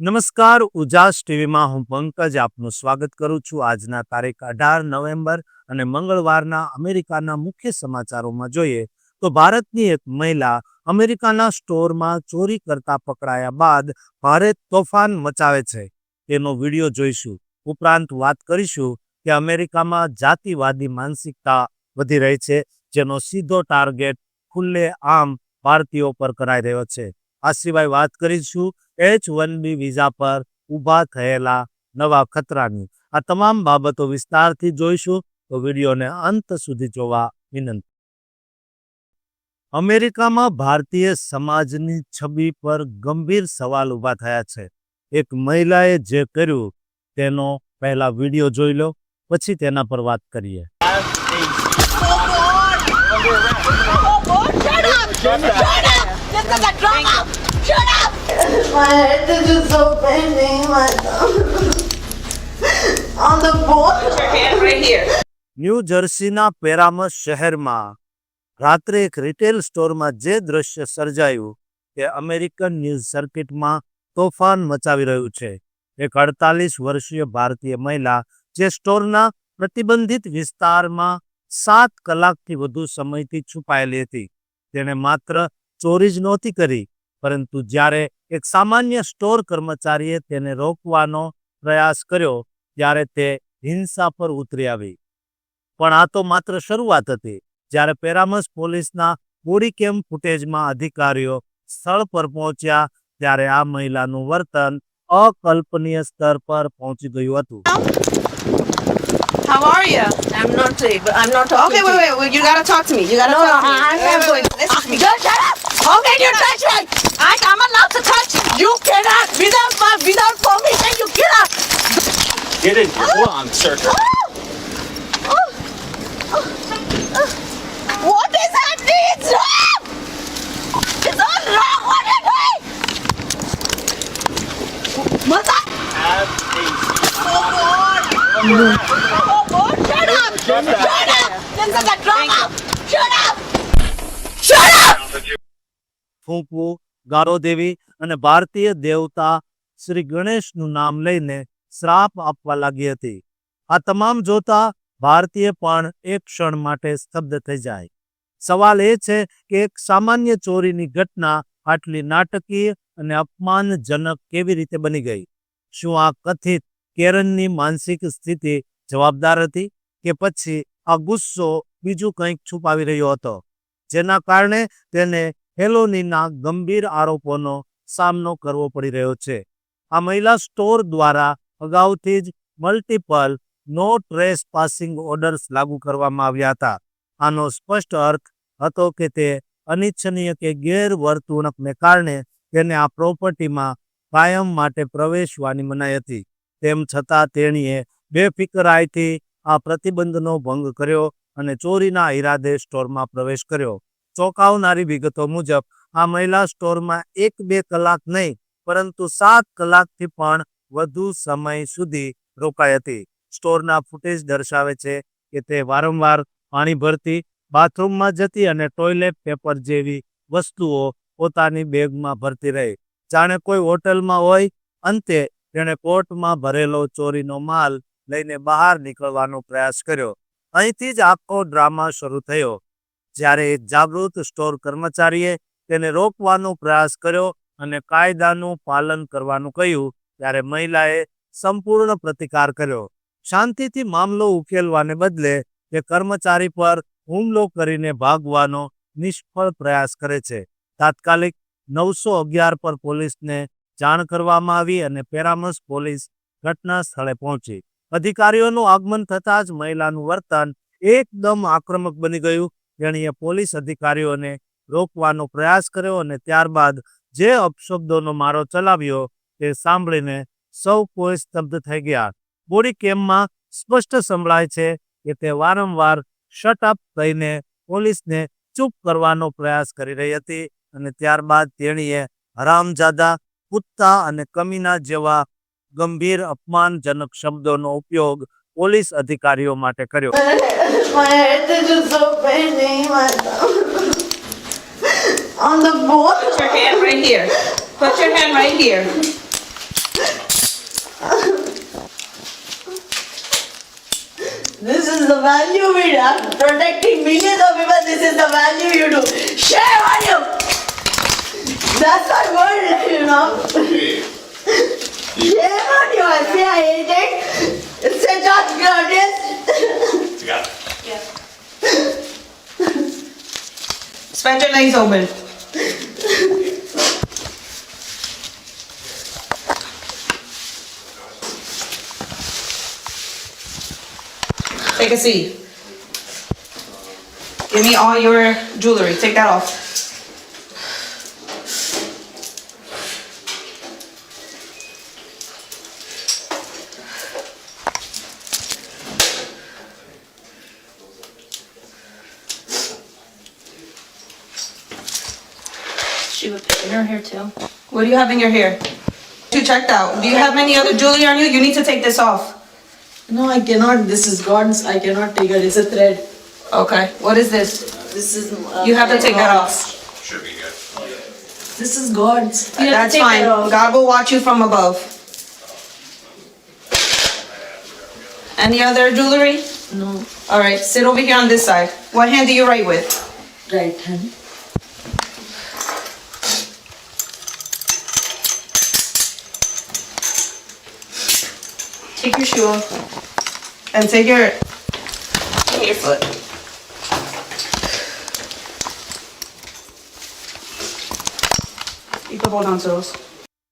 નમસ્કાર, ઉજાસ ટીવીમાં હું પંકજ આપનું સ્વાગત કરું છું. આજના તારીખ અઢાર નવેમ્બર અને મંગળવારના અમેરિકાના મુખ્ય સમાચારોમાં જોઈએ તો ભારતની એક મહિલા અમેરિકાના સ્ટોરમાં ચોરી કરતા પકડાયા બાદ ભારે તોફાન મચાવે છે. તેનો વીડિયો જોઈશું. ઉપરાંત વાત કરીશું કે અમેરિકામાં જાતિવાદી માનસિકતા વધી રહી છે, જેનો સીધો ટાર્ગેટ ખુલ્લે આમ ભારતીયો પર કરાઈ રહ્યો છે. આ સિવાય વાત કરીશું એચ વન બી વિઝા પર ઊભા થયેલા નવા ખતરાની આ તમામ બાબતો વિસ્તારથી જોઈશું તો વિડીયોને અંત સુધી જોવા વિનંતી અમેરિકામાં ભારતીય સમાજની છબી પર ગંભીર સવાલ ઊભા થયા છે એક મહિલાએ જે કર્યું તેનો પહેલા વીડિયો જોઈ લો, પછી તેના પર વાત કરીએ shut up! Shut up! This is a drama! Shut up! My head is just so bending. My on the board. Your hand right here. New જર્સીના Paramus શહેરમાં રાત્રે એક રિટેલ સ્ટોરમાં જે દ્રશ્ય સર્જાયું તે અમેરિકન ન્યૂઝ સર્કિટમાં તોફાન મચાવી રહ્યું છે એક અડતાલીસ વર્ષીય ભારતીય મહિલા જે સ્ટોરના પ્રતિબંધિત વિસ્તારમાં સાત કલાકથી વધુ સમયથી છુપાયેલી હતી તેણે માત્ર ચોરી જ નહોતી કરી પરંતુ જ્યારે એક સામાન્ય સ્ટોર કર્મચારીએ તેને રોકવાનો પ્રયાસ કર્યો ત્યારે તે હિંસા પર ઉતરી આવી પણ આ તો માત્ર શરૂઆત હતી જ્યારે પેરામસ પોલીસના બોડી કેમ ફૂટેજમાં અધિકારીઓ સ્થળ પર પહોંચ્યા ત્યારે આ મહિલાનું વર્તન અકલ્પનીય સ્તર પર પહોંચી ગયું હતું How are you? I'm not. I'm not talking. Okay, wait, wait, wait. You gotta talk to me. You gotta No, talk to me. I'm not going. Listen to me. Just shut up! How can you touch me? I, I'm allowed to touch you. You cannot, without my, without permission, you cannot. Get in. Hold on, sir. What is happening? It's wrong! It's all wrong. What are you doing? Mother! Have a Oh, God! Oh, God! Shut up! Shut up! This is a drama! ફૂંકવું ગારો દેવી અને ભારતીય દેવતા શ્રી ગણેશનું નામ લઈને શ્રાપ આપવા લાગી હતી. આ તમામ જોતા ભારતીય પણ એક ક્ષણ માટે સ્તબ્ધ થઈ જાય. સવાલ એ છે કે એક સામાન્ય ચોરીની ઘટના આટલી નાટકીય અને અપમાનજનક કેવી રીતે બની ગઈ? શું આ કથિત કેરનની માનસિક સ્થિતિ જવાબદાર હતી કે પછી આ ગુસ્સો બીજું કંઈક છુપાવી રહ્યો હતો? જેના કારણે તેને હેલોનીના ગંભીર આરોપોનો સામનો કરવો પડી રહ્યો છે. આ મહિલા સ્ટોર દ્વારા અગાઉથી જ multiple no trespassing orders લાગુ કરવામાં આવ્યા હતા. આનો સ્પષ્ટ અર્થ હતો કે તે અનિચ્છનીય કે ગેરવર્તણૂકને કારણે તેને આ પ્રોપર્ટીમાં કાયમ માટે પ્રવેશવાની મનાઈ હતી. તેમ છતાં તેણીએ બેફિકરાઈથી આ પ્રતિબંધનો ભંગ કર્યો અને ચોરીના ઈરાદે સ્ટોરમાં પ્રવેશ કર્યો. ચોંકાવનારી વિગતો મુજબ, આ મહિલા સ્ટોરમાં એક બે કલાક નહીં, પરંતુ સાત કલાકથી પણ વધુ સમય સુધી રોકાઈ હતી. સ્ટોરના ફૂટેજ દર્શાવે છે કે તે વારંવાર પાણી ભરતી, બાથરૂમમાં જતી અને ટોયલેટ પેપર જેવી વસ્તુઓ પોતાની બેગમાં ભરતી રહી. જાણે કોઈ હોટલમાં હોય, અંતે તેણે કોર્ટમાં ભરેલો ચોરીનો માલ લઈને બહાર નીકળવાનો પ્રયાસ કર્યો. અહીંથી જ આખો ડ્રામા શરૂ થયો. જ્યારે જાગૃત સ્ટોર કર્મચારીએ તેને રોકવાનો પ્રયાસ કર્યો અને કાયદાનું પાલન કરવાનું કહ્યું, ત્યારે મહિલાએ સંપૂર્ણ પ્રતિકાર કર્યો. શાંતિથી મામલો ઉકેલવાને બદલે તે કર્મચારી પર હુમલો કરીને ભાગવાનો નિષ્ફળ પ્રયાસ કરે છે. તાત્કાલિક નવસો અગિયાર પર પોલીસને જાણ કરવામાં આવી અને પેરામસ પોલીસ ઘટના સ્થળે પહોંચી. અધિકારીઓનું આગમન થતાં જ મહિલાનું વર્તન એકદમ આક્રમક બની ગયું તેણીએ પોલીસ અધિકારીઓને રોકવાનો પ્રયાસ કર્યો અને ત્યારબાદ જે અપશબ્દોનો મારો ચલાવ્યો તે સાંભળીને સૌ કોઈ સ્તબ્ધ થઈ ગયા. બોડી કેમમાં સ્પષ્ટ સંભળાય છે કે તે વારંવાર શટ અપ કહીને પોલીસને ચૂપ કરવાનો પ્રયાસ કરી રહી હતી અને ત્યારબાદ તેણીએ હરામજાદા, કુત્તા અને કમીના જેવા ગંભીર અપમાનજનક શબ્દોનો ઉપયોગ પોલીસ અધિકારીઓ માટે કર્યો On the board. Put your hand right here. Put your hand right here. This is the value we are protecting millions of people. This is the value you do. Share value. That's my word, you know. I say anything? It's a dot goddess. You got it. Spend your legs open. Take a seat. Give me all your jewelry. Take that off. You have in your hair? You checked out. Do you have any other jewelry on you? You need to take this off. No, I cannot. This is God's. I cannot take it. It's a thread. Okay. What is this? This is. uh, You have to take that off. Should be good. This is God's. You have to That's take fine. that off. God will watch you from above. Any other jewelry? No, All right, sit over here on this side. What hand do you write with? right hand. Take your shoe off. And take your, take your foot.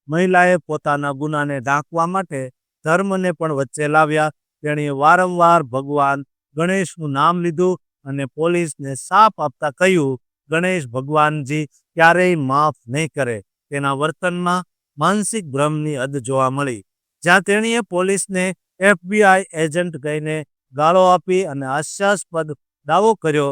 મહિલાએ પોતાના ગુનાને ઢાંકવા માટે ધર્મને પણ વચ્ચે લાવ્યા તેણીએ વારંવાર ભગવાન ગણેશનું નામ લીધું અને પોલીસને સાફ આપતા કહ્યું ગણેશ ભગવાનજી ક્યારેય માફ નહીં કરે તેના વર્તનમાં માનસિક ભ્રમની હદ જોવા મળી જ્યાં તેણીએ પોલીસને એફબીઆઈ એજન્ટ કહીને ગાળો આપી અને હાસ્યાસ્પદ દાવો કર્યો,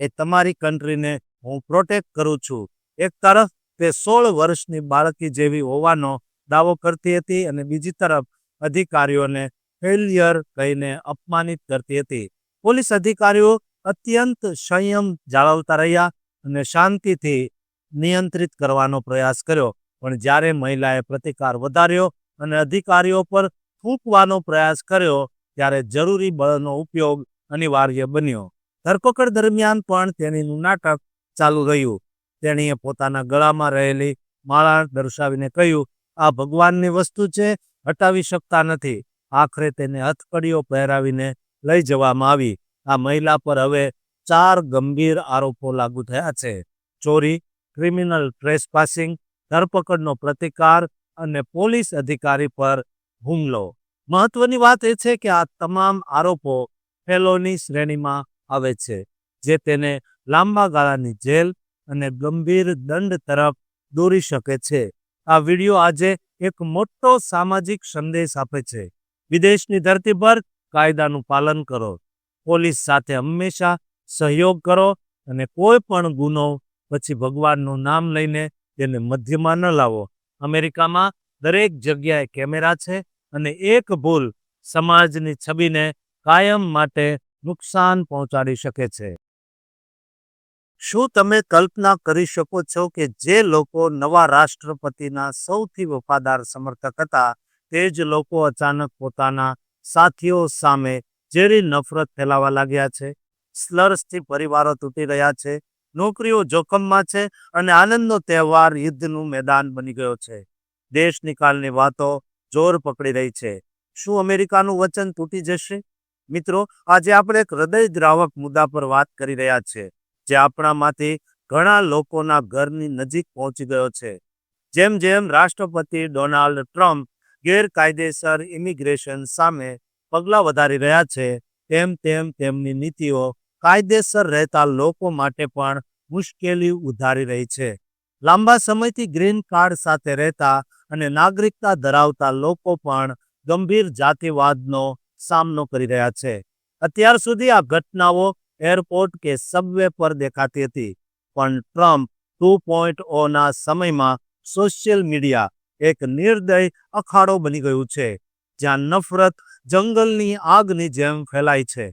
એ તમારી કન્ટ્રીને હું પ્રોટેક્ટ કરું છું. એક તરફ તે સોળ વર્ષની બાળકી જેવી હોવાનો દાવો કરતી હતી અને બીજી તરફ અધિકારીઓને ફેલિયર કહીને અપમાનિત કરતી હતી. પોલીસ અધિકારીઓ અત્યંત સંયમ જાળવતા રહ્યા અને શાંતિથી નિયંત્રિત કરવાનો પ્રયાસ કર્યો, પણ જ્યારે મહિલાએ પ્રતિકાર વધાર્યો અને અધિકારીઓ પર થૂંકવાનો પ્રયાસ કર્યો ત્યારે જરૂરી બળનો ઉપયોગ અનિવાર્ય બન્યો. ધરપકડ દરમિયાન પણ તેણીનું નાટક ચાલુ રહ્યું. તેણીએ પોતાના ગળામાં રહેલી માળા દર્શાવીને કહ્યું, આ ભગવાનની વસ્તુ છે, હટાવી શકતા નથી. આખરે તેને હથકડીઓ પહેરાવીને લઈ જવામાં આવી. આ મહિલા પર હવે ચાર ગંભીર આરોપો લાગુ થયા છે. ચોરી, ક્રિમિનલ ટ્રેસપાસિંગ, ધરપકડનો પ્રતિકાર અને પોલીસ અધિકારી પર હુમલો. મહત્વની વાત એ છે કે આ તમામ આરોપો ફેલોની શ્રેણીમાં આવે છે, જે તેને લાંબા ગાળાની જેલ અને ગંભીર દંડ તરફ દોરી શકે છે. આ વીડિયો આજે એક મોટો સામાજિક સંદેશ આપે છે. વિદેશની ધરતી પર કાયદાનું પાલન કરો. પોલીસ સાથે હંમેશા સહયોગ કરો અને કોઈ પણ ગુનો પછી ભગવાનનું નામ લઈને તેને મધ્યમાં ન લાવો. અમેરિકામાં દરેક જગ્યાએ કેમેરા છે અને એક ભૂલ સમાજની છબીને કાયમ માટે નુકસાન પહોંચાડી શકે છે. શું તમે કલ્પના કરી શકો છો કે જે લોકો નવા રાષ્ટ્રપતિના સૌથી વફાદાર સમર્થક હતા તે જ લોકો અચાનક પોતાના સાથીઓ સામે ઝેરી નફરત ફેલાવા લાગ્યા છે? સ્લર્સથી પરિવારો તૂટી રહ્યા છે? નોકરીઓ જોખમમાં છે અને આનંદનો તહેવાર યુદ્ધનું મેદાન બની ગયો છે. દેશ નિકાલની વાતો જોર પકડી રહી છે. શું અમેરિકાનું વચન તૂટી જશે? મિત્રો, આજે આપણે એક હૃદયદ્રાવક મુદ્દા પર વાત કરી રહ્યા છે, જે આપણામાંથી ઘણા લોકોના ઘરની નજીક પહોંચી ગયો છે. જેમ જેમ રાષ્ટ્રપતિ ડોનાલ્ડ ટ્રમ્પ ગેરકાયદેસર ઇમિગ્રેશન સામે પગલાં વધારી રહ્યા છે, તેમ તેમ તેમની નીતિઓ કાયદેસર રહેતા લોકો માટે પણ મુશ્કેલી ઉધારી રહી છે. લાંબા સમયથી ગ્રીન કાર્ડ સાથે રહેતા અને નાગરિકતા ધરાવતા લોકો પણ ગંભીર જાતિવાદનો સામનો કરી રહ્યા છે. અત્યાર સુધી આ ઘટનાઓ એરપોર્ટ કે સબવે પર દેખાતી હતી, પણ ટ્રમ્પ ટુ પોઈન્ટ ઓના સમયમાં સોશિયલ મીડિયા એક નિર્દય અખાડો બની ગયું છે, જ્યાં નફરત જંગલની આગની જેમ ફેલાય છે.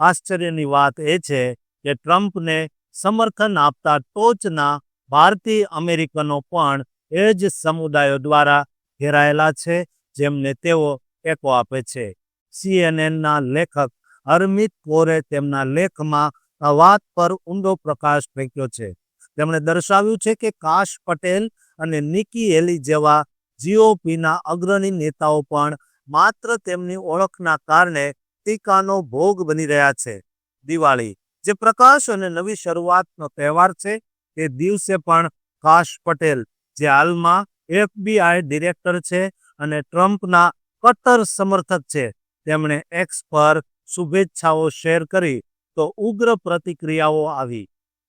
આશ્ચર્યની વાત એ છે કે ટ્રમ્પને સમર્થન આપતા ટોચના ભારતીય અમેરિકનો પણ એ જ સમુદાયો દ્વારા ઘેરાયેલા છે, જેમને તેઓ ટેકો આપે છે. સીએનએનના લેખક હરમિત કૌરે તેમના લેખમાં આ વાત પર ઊંડો પ્રકાશ ફેંક્યો છે. તેમણે દર્શાવ્યું છે કે કાશ પટેલ અને નિકી એલી જેવા જીઓપીના અગ્રણી નેતાઓ પણ માત્ર તેમની ઓળખના કારણે ટીકાનો ભોગ બની રહ્યા છે. દિવાળી, જે પ્રકાશ અને નવી શરૂઆતનો તહેવાર છે, તે દિવસે પણ કાશ પટેલ, જે હાલમાં એફબીઆઈ ડિરેક્ટર છે અને ટ્રમ્પના કટ્ટર સમર્થક છે, તેમણે એક્સ પર શુભેચ્છાઓ શેર કરી તો ઉગ્ર પ્રતિક્રિયાઓ આવી.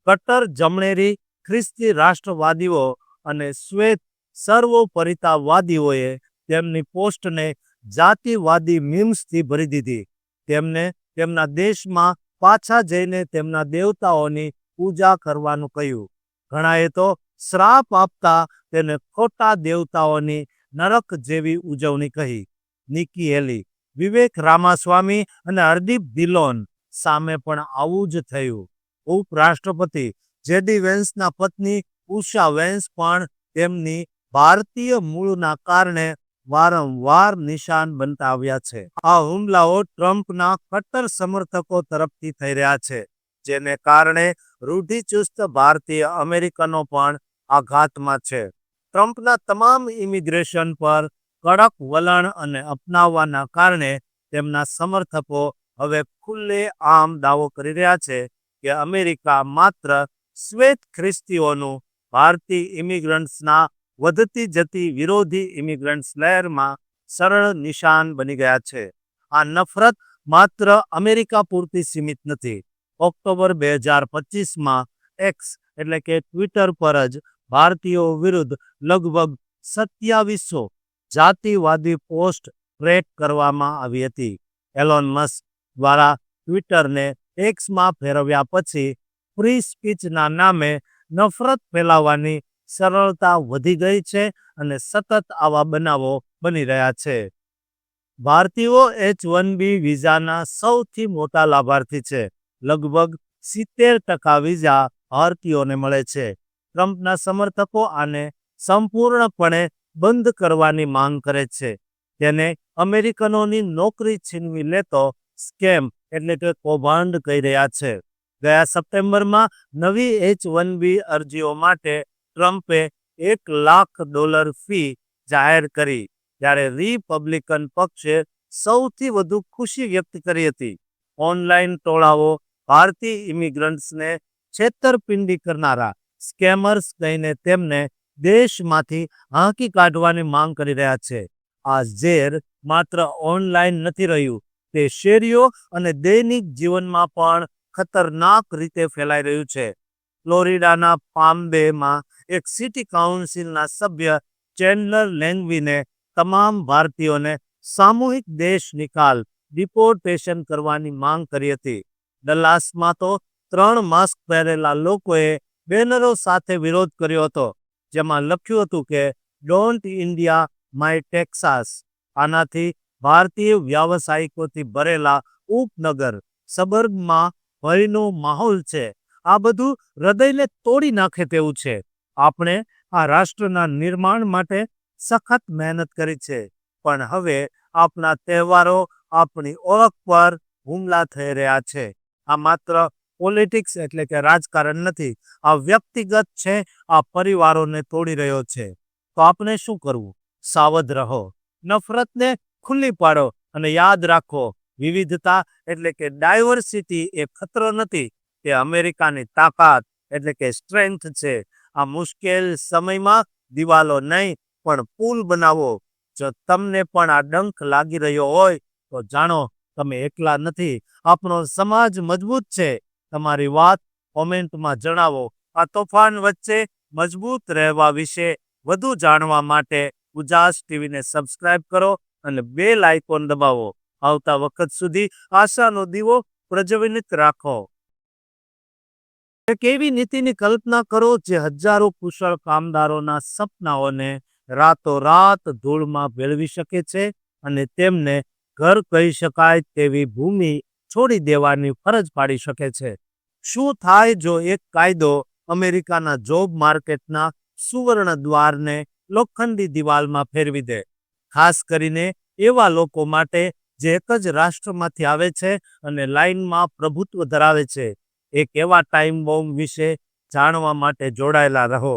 કટ્ટર જમણેરી ખ્રિસ્તી રાષ્ટ્રવાદીઓ અને શ્વેત સર્વોપરિતાવાદીઓએ તેમની પોસ્ટને જાતિવાદી મીમ્સથી ભરી દીધી. તેમને તેમના દેશમાં પાછા જઈને તેમના દેવતાઓની પૂજા કરવાનું કહ્યું. ઘણાએ તો શ્રાપ આપતા તેને ખોટા દેવતાઓની નરક જેવી ઉજવણી કહી. નિકી હેલી વિવેક રામાસ્વામી અને હરદીપ ધિલોન સામે પણ આવું જ થયું. ઉપરાષ્ટ્રપતિ જેડી વેન્સના પત્ની ઉષા વેન્સ પણ તેમની ભારતીય મૂળના કારણે વારંવાર નિશાન બનતા આવ્યા છે. આ હુમલાઓ ટ્રમ્પના કટ્ટર સમર્થકો તરફથી થઈ રહ્યા છે, જેને કારણે રૂઢિચુસ્ત ભારતીય અમેરિકનો પણ આઘાતમાં છે. ટ્રમ્પના તમામ ઇમિગ્રેશન પર કડક વલણ અને અપનાવવાના કારણે તેમના સમર્થકો હવે ખુલ્લે આમ દાવો કરી રહ્યા છે કે અમેરિકા માત્ર શ્વેત ખ્રિસ્તીઓનું ભારતીય ઇમિગ્રન્ટ્સના વધતી જતી વિરોધી ઇમિગ્રન્ટ્સ લહેરમાં સરળ નિશાન બની ગયા છે. આ નફરત માત્ર અમેરિકા પૂરતી સીમિત નથી. ઓક્ટોબર બે હજાર પચીસમાં એક્સ એટલે કે ટ્વિટર પર જ ભારતીયો વિરુદ્ધ લગભગ સત્યાવીસો જાતિવાદી પોસ્ટ ટ્રેક કરવામાં આવી હતી. એલોન મસ્ક દ્વારા ટ્વિટરને એક્સમાં ફેરવ્યા પછી ફ્રી સ્પીચના નામે નફરત ફેલાવવાની સરળતા વધી ગઈ છે અને સતત આવા બનાવો બની રહ્યા છે. ભારતીયો એચ વન બી વિઝાના સૌથી મોટા લાભાર્થી છે. લગભગ સિત્તેર ટકા વિઝા ભારતીયોને મળે છે. ટ્રમ્પના સમર્થકો આને સંપૂર્ણપણે બંધ કરવાની માંગ કરે છે. તેને અમેરિકનોની નોકરી છીનવી લેતો સ્કેમ એટલે કે કૌભાંડ કહી રહ્યા છે. ગયા સપ્ટેમ્બરમાં નવી એચ વન બી અરજીઓ માટે ટ્રમ્પે એક લાખ ડોલર ફી જાહેર કરી, જ્યારે રિપબ્લિકન પક્ષે સૌથી વધુ ખુશી વ્યક્ત કરી હતી. ઓનલાઈન ટોળાઓ ભારતીય ઇમિગ્રન્ટ્સને છેતરપિંડી કરનારા સ્કેમર્સ કહીને તેમને દેશમાંથી હાંકી કાઢવાની માંગ કરી રહ્યા છે. આ ઝેર માત્ર ઓનલાઈન નથી રહ્યું, તે શેરીઓ અને દૈનિક જીવનમાં પણ ખતરનાક રીતે ફેલાઈ રહ્યું છે. ફ્લોરિડાના પામ્બેમાં એક સિટી કાઉન્સિલના સભ્ય ચેન્ડલર લેંગવીને તમામ ભારતીયોને સામૂહિક દેશ નિકાલ ડિપોર્ટેશન કરવાની માંગ કરી હતી. ડલ્લાસમાં તો ત્રણ માસ્ક પહેરેલા લોકોએ બેનરો સાથે વિરોધ કર્યો હતો, જેમાં લખ્યું હતું કે ડોન્ટ ઇન્ડિયા માય ટેક્સાસ આનાથી ભારતીય વ્યાવસાયિકોથી ભરેલા ઉપનગર સબર્ગમાં ભયનો માહોલ છે. આ બધું હૃદયને તોડી નાખે તેવું છે. આપણે આ રાષ્ટ્રના નિર્માણ માટે સખત મહેનત કરી છે. પણ હવે આપણા તહેવારો આપણી ઓળખ પર હુમલા થઈ રહ્યા છે. આ માત્ર પોલિટિક્સ એટલે કે રાજકારણ નથી, આ વ્યક્તિગત છે, આ પરિવારોને તોડી રહ્યો છે. તો આપણે શું કરવું? સાવધ રહો, નફરતને ખુલ્લી પાડો અને યાદ રાખો, વિવિધતા એટલે કે ડાયવર્સિટી એ ખતરો નથી, તે અમેરિકાની તાકાત એટલે કે સ્ટ્રેન્થ છે. આ મુશ્કેલ સમયમાં દિવાલો નહીં, પણ પુલ બનાવો. જો તમને પણ આ ડંખ લાગી રહ્યો હોય, તો જાણો તમે એકલા નથી. આપણો સમાજ મજબૂત છે. તમારી વાત કોમેન્ટમાં જણાવો. આ તોફાન વચ્ચે મજબૂત રહેવા વિશે વધુ જાણવા માટે ઉજાસ ટીવીને સબસ્ક્રાઇબ કરો અને બેલ આઇકોન દબાવો. આવતા વખત સુધી આશાનો દીવો પ્રજ્વલિત રાખો. એક એવી નીતિની કલ્પના કરો જે હજારો કુશળ કામદારોના સપનાઓને રાતોરાત ધૂળમાં ભેળવી શકે છે અને તેમને ઘર કહી શકાય તેવી ભૂમિ છોડી દેવાની ફરજ પાડી શકે છે? શું થાય જો એક કાયદો અમેરિકાના જોબ માર્કેટના સુવર્ણ દ્વારને લોખંડી દિવાલમાં ફેરવી દે? ખાસ કરીને એવા લોકો માટે જે એક જ રાષ્ટ્રમાંથી આવે છે અને લાઇનમાં પ્રભુત્વ ધરાવે છે. એક એવા ટાઈમ બોમ્બ વિશે જાણવા માટે જોડાયેલા રહો.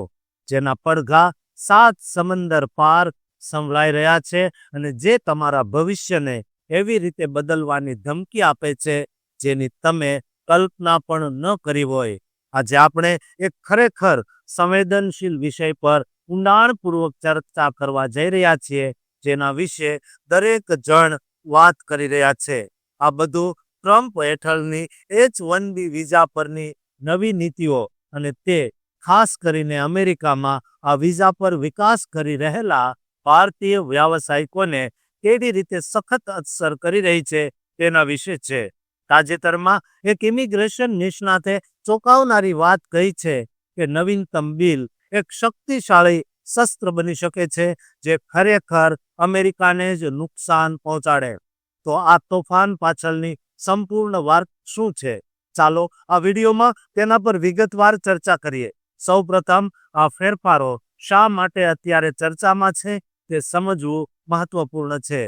જેના પડઘા સાત સમંદર પાર સંભળાઈ રહ્યા છે અને જે તમારા ભવિષ્યને એવી રીતે બદલવાની ધમકી આપે છે જેની તમે કલ્પના પણ ન કરી હોય. આજે આપણે એક ખરેખર સંવેદનશીલ વિષય પર ઊંડાણપૂર્વક ચર્ચા કરવા જઈ રહ્યા છીએ, જેના વિશે દરેક જણ વાત કરી રહ્યા છે. આ બધું ટ્રમ્પ હેઠળની એચ વન બી વિઝા પરની નવી નીતિઓ અને તે ખાસ કરીને અમેરિકામાં આ વિઝા પર વિકાસ કરી રહેલા ભારતીય વ્યાવસાયિકોને કેવી રીતે સખત અસર કરી રહી છે તેના વિશે છે. તાજેતરમાં એક ઇમિગ્રેશન નિષ્ણાતે ચોંકાવનારી વાત કહી છે કે નવીનતમ બિલ એક શક્તિશાળી શસ્ત્ર બની શકે છે જે ખરેખર અમેરિકાને જ નુકસાન પહોંચાડે. તો આ તોફાન પાછળની સંપૂર્ણ વાત શું છે? ચાલો આ વિડીયોમાં તેના પર વિગતવાર ચર્ચા કરીએ. સૌપ્રથમ, આ ફેરફારો શા માટે અત્યારે ચર્ચામાં છે તે સમજવું મહત્વપૂર્ણ છે.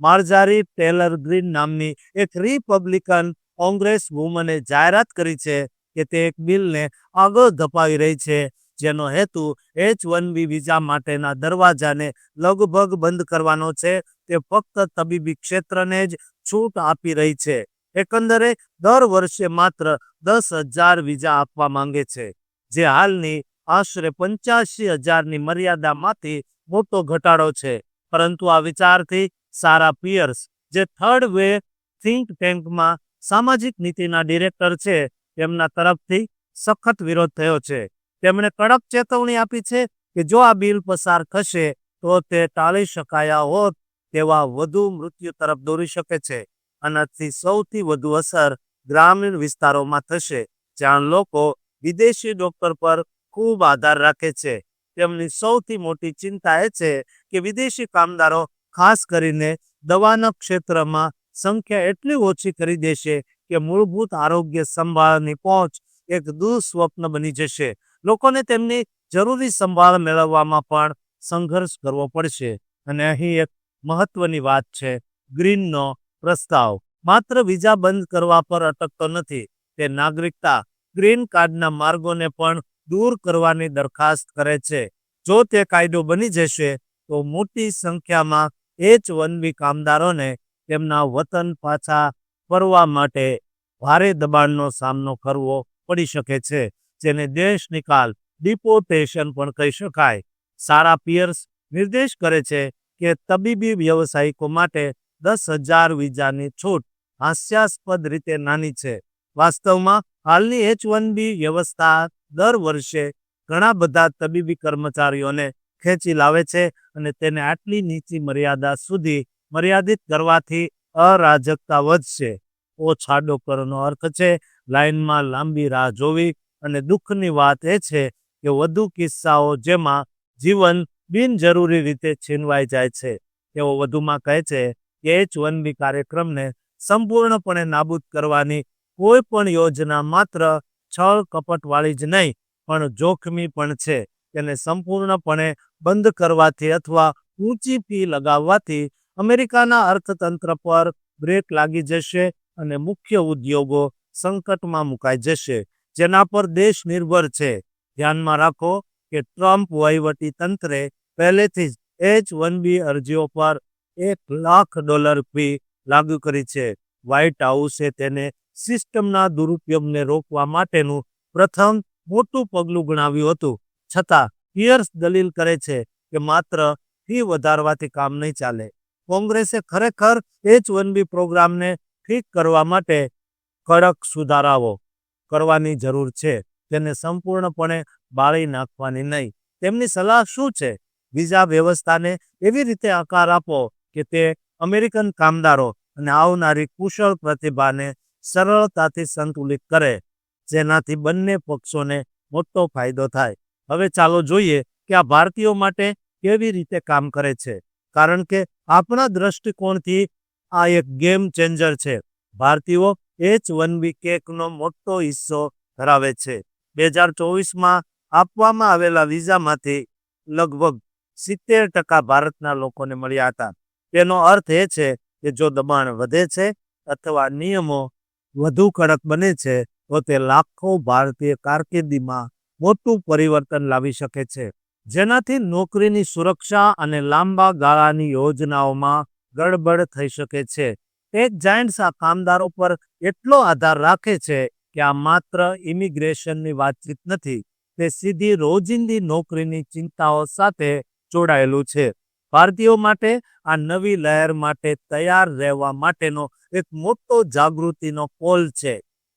માર્જારી ટેલર ગ્રીન નામની એક રિપબ્લિકન કોંગ્રેસ વુમને જાહેરાત કરી છે કે તે એક બિલને આગળ ધપાવી રહી છે, જેનો હેતુ એચ વન બી વિઝા માટેના દરવાજાને લગભગ બંધ કરવાનો છે. તે ફક્ત તબીબી ક્ષેત્રને જ છૂટ આપી રહી છે. એકંદરે દર વર્ષે માત્ર દસ હજાર વિઝા આપવા માંગે છે, જે હાલની આશરે પંચ્યાસી હજારની મર્યાદામાંથી મોટો ઘટાડો છે. પરંતુ આ વિચારથી સારા પિયર્સ, જે થર્ડ વે થિંક ટેન્કમાં સામાજિક નીતિના ડિરેક્ટર છે, તેમના તરફથી સખત વિરોધ થયો છે. તેમણે કડક ચેતવણી આપી છે કે જો આ બિલ પસાર થશે, તો તે ટાળી શકાયા હોત તેવા વધુ મૃત્યુ તરફ દોરી શકે છે. આનાથી સૌથી વધુ અસર ગ્રામીણ વિસ્તારોમાં થશે, જ્યાં લોકો વિદેશી ડોક્ટર પર ખૂબ આધાર રાખે છે. તેમની સૌથી મોટી ચિંતા એ છે કે વિદેશી કામદારો ખાસ કરીને દવાના ક્ષેત્રમાં સંખ્યા એટલી ઓછી કરી દેશે કે મૂળભૂત આરોગ્ય સંભાળની પહોંચ એક દુઃસ્વપ્ન બની જશે. લોકોને તેમની જરૂરી સંભાળ મેળવવામાં પણ સંઘર્ષ કરવો પડશે. અને અહીં એક મહત્વની વાત છે, ગ્રીનનો પ્રસ્તાવ માત્ર વિઝા બંધ કરવા પર અટકતો નથી, તે નાગરિકતા ગ્રીન કાર્ડના માર્ગોને પણ દૂર કરવાની દરખાસ્ત કરે છે. જો તે કાયદો બની જશે, તો મોટી સંખ્યામાં એચ વન બી કામદારોને તેમના વતન પાછા ફરવા માટે ભારે દબાણનો સામનો કરવો પડી શકે છે, જેને દેશ નિકાલ ડિપોટેશન પણ કહી શકાય. સારા પિયર્સ નિર્દેશ કરે છે કે તબીબી વ્યવસાયિકો માટે દસ હજાર વિઝાની છૂટ હાસ્યાસ્પદ રીતે નાની છે. વાસ્તવમાં હાલની એચ વન બી વ્યવસ્થા દર વર્ષે ઘણા બધા તબીબી કર્મચારીઓને ખેંચી લાવે છે અને તેને આટલી નીચી મર્યાદા સુધી મર્યાદિત કરવાથી અરાજકતા વધશે. ઓછા ડોક્ટરનો અર્થ છે લાઇનમાં લાંબી રાહ જોવી અને દુઃખની વાત એ છે કે વધુ કિસ્સાઓ જેમાં જીવન બિનજરૂરી રીતે છીનવાઈ જાય છે. તેઓ વધુમાં કહે છે એચ વનબી કાર્યક્રમને સંપૂર્ણપણે નાબૂદ કરવાની કોઈ પણ યોજના માત્ર છળ કપટવાળી જ નહીં, પણ જોખમી પણ છે. તેને સંપૂર્ણપણે બંધ કરવાથી અથવા ઊંચી ફી લગાવવાથી અમેરિકાના અર્થતંત્ર પર બ્રેક લાગી જશે અને મુખ્ય ઉદ્યોગો સંકટમાં મુકાઈ જશે, જેના પર દેશ નિર્ભર છે. ધ્યાનમાં રાખો કે ટ્રમ્પ વહીવટી તંત્રે પહેલેથી જ એચ વન બી અરજીઓ પર એક લાખ ડોલર ફી લાગુ કરી છે. વ્હાઇટ હાઉસે તેને સિસ્ટમના દુરુપયોગને રોકવા માટેનું પ્રથમ મોટું પગલું ગણાવ્યું હતું. છતાં, પિયર્સ દલીલ કરે છે કે માત્ર ફી વધારવાથી કામ નહીં ચાલે. કોંગ્રેસે ખરેખર એચ વન બી પ્રોગ્રામને ઠીક કરવા માટે કડક સુધારાઓ કરવાની જરૂર છે. તેને સંપૂર્ણપણે બાળી નાખવાની નહીં. તેમની સલાહ શું છે? વિઝા વ્યવસ્થાને એવી રીતે આકાર આપો કે તે અમેરિકન કામદારો અને આવનારી કુશળ પ્રતિભાને સરળતાથી સંતુલિત કરે, જેનાથી બંને પક્ષોને મોટો ફાયદો થાય. હવે ચાલો જોઈએ કે આ ભારતીયો માટે કેવી રીતે કામ કરે છે. કારણ કે આપણા દ્રષ્ટિકોણથી આ એક ગેમ ચેન્જર છે. ભારતીયો એચ વન બી કેકનો મોટો હિસ્સો ધરાવે છે. બે હજાર ચોવીસમાં આપવામાં આવેલા વિઝામાંથી લગભગ સિત્તેર ટકા ભારતના લોકોને મળ્યા હતા. તેનો અર્થ એ છે કે જો દબાણ વધે છે અથવા નિયમો વધુ કડક બને છે, તો તે લાખો ભારતીય કારકિર્દીમાં મોટું પરિવર્તન લાવી શકે છે. જેનાથી નોકરીની સુરક્ષા અને લાંબા ગાળાની યોજનાઓમાં ગડબડ થઈ શકે છે. ટેક જાયન્ટ્સ આ કામદારો પર એટલો આધાર રાખે છે કે આ માત્ર ઇમિગ્રેશનની વાતચીત નથી, તે સીધી રોજિંદી નોકરીની ચિંતાઓ સાથે જોડાયેલું છે. ભારતીયો માટે, આ નવી લહેર માટે તૈયાર રહેવા માટેનો એક મોટો જાગૃતિનો કોલ છે.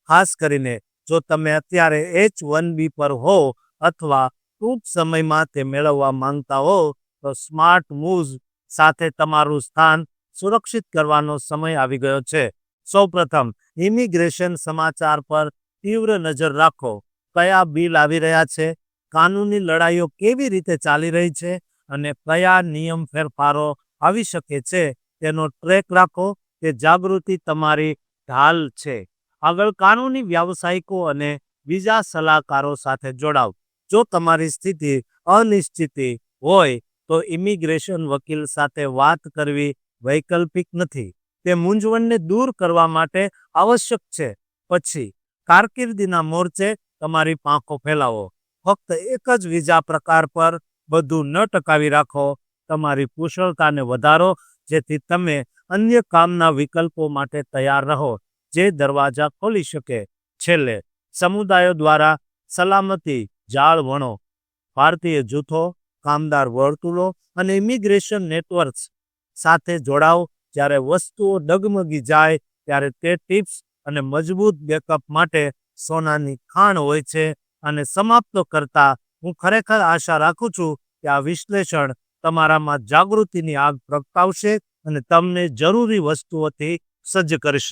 ખાસ કરીને જો તમે અત્યારે એચ વન બી પર હો અથવા ટૂંક સમયમાં તે મેળવવા માંગતા હો, તો સ્માર્ટ મૂવ્સ સાથે તમારું સ્થાન સુરક્ષિત કરવાનો સમય આવી ગયો છે. સૌપ્રથમ, ઇમિગ્રેશન સમાચાર પર તીવ્ર નજર રાખો. કયા બિલ આવી રહ્યા છે? કાનૂની લડાઈઓ કેવી રીતે ચાલી રહી છે? અને કયા નિયમ ફેરફારો આવી શકે છે તેનો ટ્રેક રાખો તે જાગૃતિ તમારી ઢાલ છે. આગળ કાનૂની વ્યાવસાયિકો અને બીજા સલાહકારો સાથે જોડાવ. જો તમારી સ્થિતિ અનિશ્ચિત હોય તો ઇમિગ્રેશન વકીલ સાથે વાત કરવી વૈકલ્પિક નથી. તે મૂંઝવણને દૂર કરવા માટે આવશ્યક છે. પછી, કારકિર્દીના મોરચે તમારી પાંખો ફેલાવો. ફક્ત એક જ વિઝા પ્રકાર પર બધું ન ટકાવી રાખો. તમારી કુશળતાને વધારો, જેથી તમે અન્ય કામના વિકલ્પો માટે તૈયાર રહો, જે દરવાજા ખોલી શકે. છેલ્લે, સમુદાયો દ્વારા સલામતી જાળ વણો. ભારતીય જૂથો, કામદાર વર્તુળો અને ઇમિગ્રેશન નેટવર્ક્સ સાથે જોડાઓ. જ્યારે વસ્તુઓ ડગમગી જાય, ત્યારે તે ટિપ્સ અને મજબૂત બેકઅપ માટે સોનાની ખાણ હોય છે અને સમાપ્ત કરતા હું ખરેખર આશા રાખું છું કે આ વિશ્લેષણ તમારામાં જાગૃતિની આગ પ્રગટાવશે અને તમને જરૂરી વસ્તુઓથી સજ્જ કરશે.